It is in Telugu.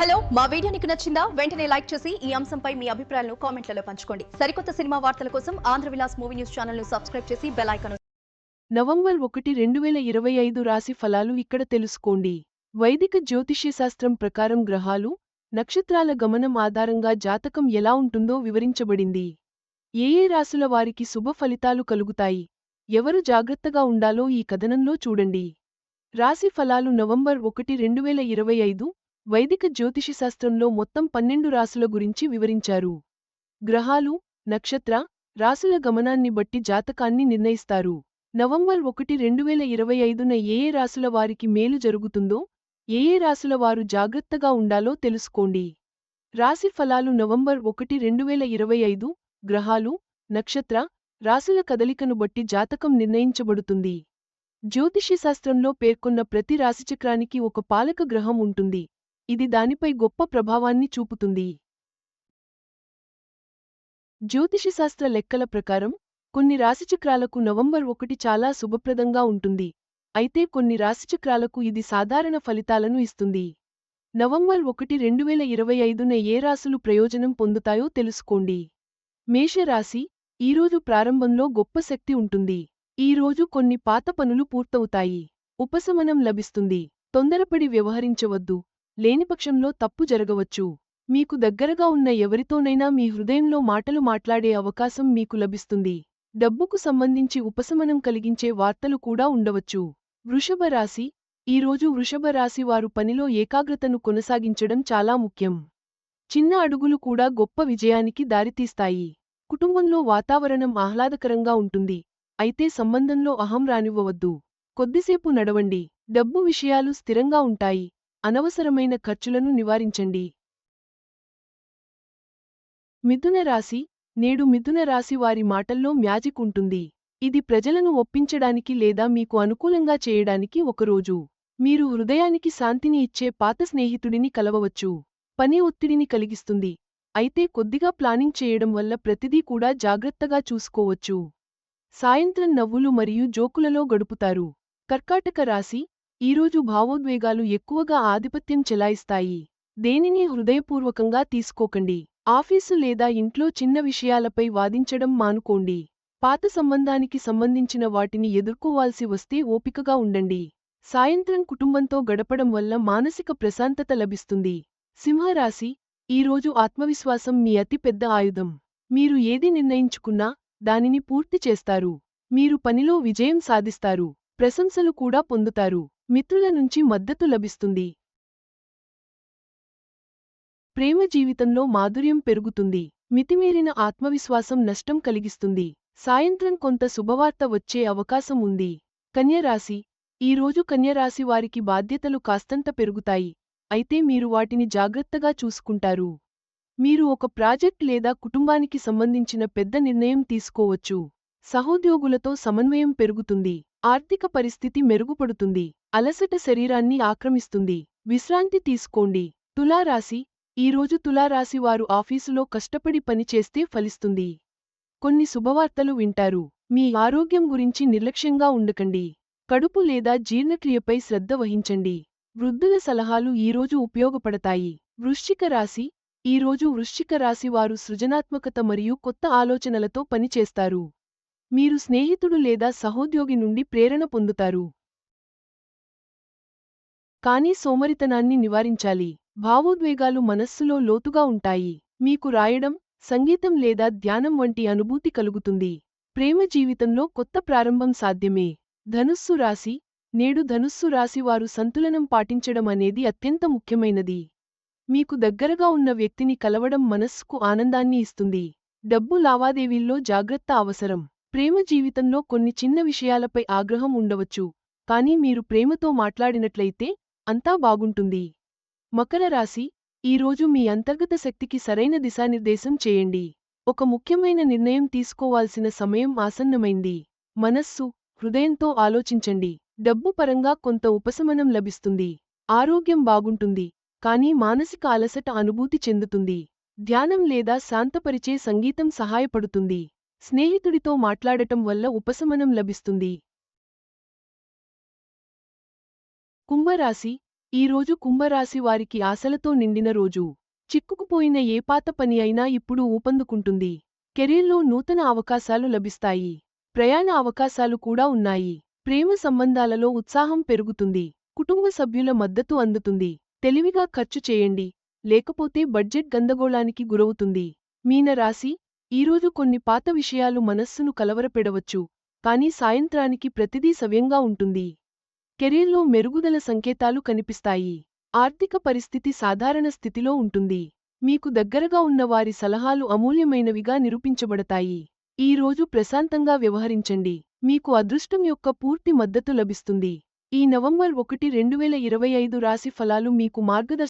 హలో మా వీడియో నీకు నచ్చిందా? వెంటనే లైక్ చేసి ఈ అంశంపై మీ అభిప్రాయాలను కామెంట్లలో పంచుకోండి. సరికొత్త సినిమా వార్తల కోసం ఆంధ్ర విలాస్ మూవీ న్యూస్ ఛానల్ను సబ్స్క్రైబ్ చేసి బెల్ నవంబర్ ఒకటి రెండు వేల ఇరవై ఐదు రాశి ఫలాలు ఇక్కడ తెలుసుకోండి. వైదిక జ్యోతిష్యశాస్త్రం ప్రకారం గ్రహాలు నక్షత్రాల గమనం ఆధారంగా జాతకం ఎలా ఉంటుందో వివరించబడింది. ఏ ఏ రాశుల వారికి శుభ ఫలితాలు కలుగుతాయి? ఎవరు జాగ్రత్తగా ఉండాలో ఈ కథనంలో చూడండి. రాశి ఫలాలు నవంబర్ ఒకటి రెండు వేల ఇరవై ఐదు వైదిక జ్యోతిషశాస్త్రంలో మొత్తం పన్నెండు రాసుల గురించి వివరించారు. గ్రహాలు నక్షత్ర రాసుల గమనాన్ని బట్టి జాతకాన్ని నిర్ణయిస్తారు. నవంబర్ ఒకటి రెండు వేల ఇరవై ఐదున ఏ ఏ రాసుల వారికి మేలు జరుగుతుందో ఏ ఏ రాసుల వారు జాగ్రత్తగా ఉండాలో తెలుసుకోండి. రాశి ఫలాలు నవంబర్ ఒకటి రెండు వేల ఇరవై ఐదు గ్రహాలు నక్షత్ర రాసుల కదలికను బట్టి జాతకం నిర్ణయించబడుతుంది. జ్యోతిషశాస్త్రంలో పేర్కొన్న ప్రతి రాశిచక్రానికి ఒక పాలక గ్రహం ఉంటుంది. ఇది దానిపై గొప్ప ప్రభావాన్ని చూపుతుంది. జ్యోతిషశాస్త్ర లెక్కల ప్రకారం కొన్ని రాశిచక్రాలకు నవంబర్ ఒకటి చాలా శుభప్రదంగా ఉంటుంది. అయితే కొన్ని రాశిచక్రాలకు ఇది సాధారణ ఫలితాలను ఇస్తుంది. నవంబర్ ఒకటి రెండు వేల ఇరవై ఐదున ఏ రాశులు ప్రయోజనం పొందుతాయో తెలుసుకోండి. మేషరాశి ఈరోజు ప్రారంభంలో గొప్ప శక్తి ఉంటుంది. ఈరోజు కొన్ని పాత పనులు పూర్తవుతాయి. ఉపశమనం లభిస్తుంది. తొందరపడి వ్యవహరించవద్దు. లేనిపక్షంలో తప్పు జరగవచ్చు. మీకు దగ్గరగా ఉన్న ఎవరితోనైనా మీ హృదయంలో మాటలు మాట్లాడే అవకాశం మీకు లభిస్తుంది. డబ్బుకు సంబంధించి ఉపశమనం కలిగించే వార్తలు కూడా ఉండవచ్చు. వృషభ రాశి. ఈరోజు వృషభ రాశి వారు పనిలో ఏకాగ్రతను కొనసాగించడం చాలా ముఖ్యం. చిన్న అడుగులు కూడా గొప్ప విజయానికి దారితీస్తాయి. కుటుంబంలో వాతావరణం ఆహ్లాదకరంగా ఉంటుంది. అయితే సంబంధంలో అహం రానివ్వవద్దు. కొద్దిసేపు నడవండి. డబ్బు విషయాలు స్థిరంగా ఉంటాయి. అనవసరమైన ఖర్చులను నివారించండి. మిథున రాశి నేడు మిథున రాశి వారి మాటల్లో మ్యాజిక్ ఉంటుంది. ఇది ప్రజలను ఒప్పించడానికి లేదా మీకు అనుకూలంగా చేయడానికి ఒకరోజు మీరు హృదయానికి శాంతిని ఇచ్చే పాత స్నేహితుడిని కలవవచ్చు. పని ఒత్తిడిని కలిగిస్తుంది. అయితే కొద్దిగా ప్లానింగ్ చేయడం వల్ల ప్రతిదీ కూడా జాగ్రత్తగా చూసుకోవచ్చు. సాయంత్రం నవ్వులు మరియు జోకులలో గడుపుతారు. కర్కాటక రాశి ఈరోజు భావోద్వేగాలు ఎక్కువగా ఆధిపత్యం చెలాయిస్తాయి. దేనిని హృదయపూర్వకంగా తీసుకోకండి. ఆఫీసు లేదా ఇంట్లో చిన్న విషయాలపై వాదించడం మానుకోండి. పాత సంబంధానికి సంబంధించిన వాటిని ఎదుర్కోవాల్సి వస్తే ఓపికగా ఉండండి. సాయంత్రం కుటుంబంతో గడపడం వల్ల మానసిక ప్రశాంతత లభిస్తుంది. సింహరాశి ఈరోజు ఆత్మవిశ్వాసం మీ అతి పెద్ద ఆయుధం. మీరు ఏది నిర్ణయించుకున్నా దానిని పూర్తి చేస్తారు. మీరు పనిలో విజయం సాధిస్తారు. ప్రశంసలు కూడా పొందుతారు. మిత్రుల నుంచి మద్దతు లభిస్తుంది. ప్రేమ జీవితంలో మాధుర్యం పెరుగుతుంది. మితిమీరిన ఆత్మవిశ్వాసం నష్టం కలిగిస్తుంది. సాయంత్రం కొంత శుభవార్త వచ్చే అవకాశం ఉంది. కన్యరాశి. ఈరోజు కన్యరాశి వారికి బాధ్యతలు కాస్తంత పెరుగుతాయి. అయితే మీరు వాటిని జాగ్రత్తగా చూసుకుంటారు. మీరు ఒక ప్రాజెక్ట్ లేదా కుటుంబానికి సంబంధించిన పెద్ద నిర్ణయం తీసుకోవచ్చు. సహోద్యోగులతో సమన్వయం పెరుగుతుంది ఆర్థిక పరిస్థితి మెరుగుపడుతుంది అలసట శరీరాన్ని ఆక్రమిస్తుంది. విశ్రాంతి తీసుకోండి. తులారాశి ఈరోజు తులారాశి వారు ఆఫీసులో కష్టపడి పనిచేస్తే ఫలిస్తుంది. కొన్ని శుభవార్తలు వింటారు. మీ ఆరోగ్యం గురించి నిర్లక్ష్యంగా ఉండకండి. కడుపు లేదా జీర్ణక్రియపై శ్రద్ధ వహించండి. వృద్ధుల సలహాలు ఈరోజు ఉపయోగపడతాయి. వృశ్చిక రాశి ఈరోజు వృశ్చిక రాశి వారు సృజనాత్మకత మరియు కొత్త ఆలోచనలతో పనిచేస్తారు మీరు స్నేహితుడు లేదా సహోద్యోగి నుండి ప్రేరణ పొందుతారు. కానీ సోమరితనాన్ని నివారించాలి. భావోద్వేగాలు మనస్సులో లోతుగా ఉంటాయి. మీకు రాయడం సంగీతం లేదా ధ్యానం వంటి అనుభూతి కలుగుతుంది. ప్రేమ జీవితంలో కొత్త ప్రారంభం సాధ్యమే. ధనుస్సు రాశి నేడు ధనుస్సు రాశివారు సంతులనం పాటించడం అనేది అత్యంత ముఖ్యమైనది. మీకు దగ్గరగా ఉన్న వ్యక్తిని కలవడం మనస్సుకు ఆనందాన్ని ఇస్తుంది. డబ్బు లావాదేవీల్లో జాగ్రత్త అవసరం. ప్రేమ జీవితంలో కొన్ని చిన్న విషయాలపై ఆగ్రహం ఉండవచ్చు కానీ మీరు ప్రేమతో మాట్లాడినట్లయితే అంతా బాగుంటుంది. మకర రాశి ఈరోజు మీ అంతర్గత శక్తికి సరైన దిశానిర్దేశం చేయండి. ఒక ముఖ్యమైన నిర్ణయం తీసుకోవాల్సిన సమయం ఆసన్నమైంది. మనస్సు హృదయంతో ఆలోచించండి. డబ్బు పరంగా కొంత ఉపశమనం లభిస్తుంది. ఆరోగ్యం బాగుంటుంది కానీ మానసిక అలసట అనుభూతి చెందుతుంది. ధ్యానం లేదా శాంతపరిచే సంగీతం సహాయపడుతుంది. స్నేహితుడితో మాట్లాడటం వల్ల ఉపశమనం లభిస్తుంది. కుంభరాశి. ఈ రోజు కుంభరాశి వారికి ఆశలతో నిండిన రోజు. చిక్కుకుపోయిన ఏ పాత పని అయినా ఇప్పుడు ఊపందుకుంటుంది. కెరీర్లో నూతన అవకాశాలు లభిస్తాయి. ప్రయాణ అవకాశాలు కూడా ఉన్నాయి. ప్రేమ సంబంధాలలో ఉత్సాహం పెరుగుతుంది. కుటుంబ సభ్యుల మద్దతు అందుతుంది. తెలివిగా ఖర్చు చేయండి. లేకపోతే బడ్జెట్ గందగోళానికి గురవుతుంది. మీనరాశి. ఈరోజు కొన్ని పాత విషయాలు మనస్సును కలవరపెడవచ్చు కానీ సాయంత్రానికి ప్రతిదీ సవ్యంగా ఉంటుంది. కెరీర్లో మెరుగుదల సంకేతాలు కనిపిస్తాయి. ఆర్థిక పరిస్థితి సాధారణ స్థితిలో ఉంటుంది. మీకు దగ్గరగా ఉన్న వారి సలహాలు అమూల్యమైనవిగా నిరూపించబడతాయి. ఈ రోజు ప్రశాంతంగా వ్యవహరించండి. మీకు అదృష్టం యొక్క పూర్తి మద్దతు లభిస్తుంది. ఈ నవంబర్ ఒకటి రెండువేల ఇరవై ఐదు రాశి ఫలాలు మీకు మార్గదర్శ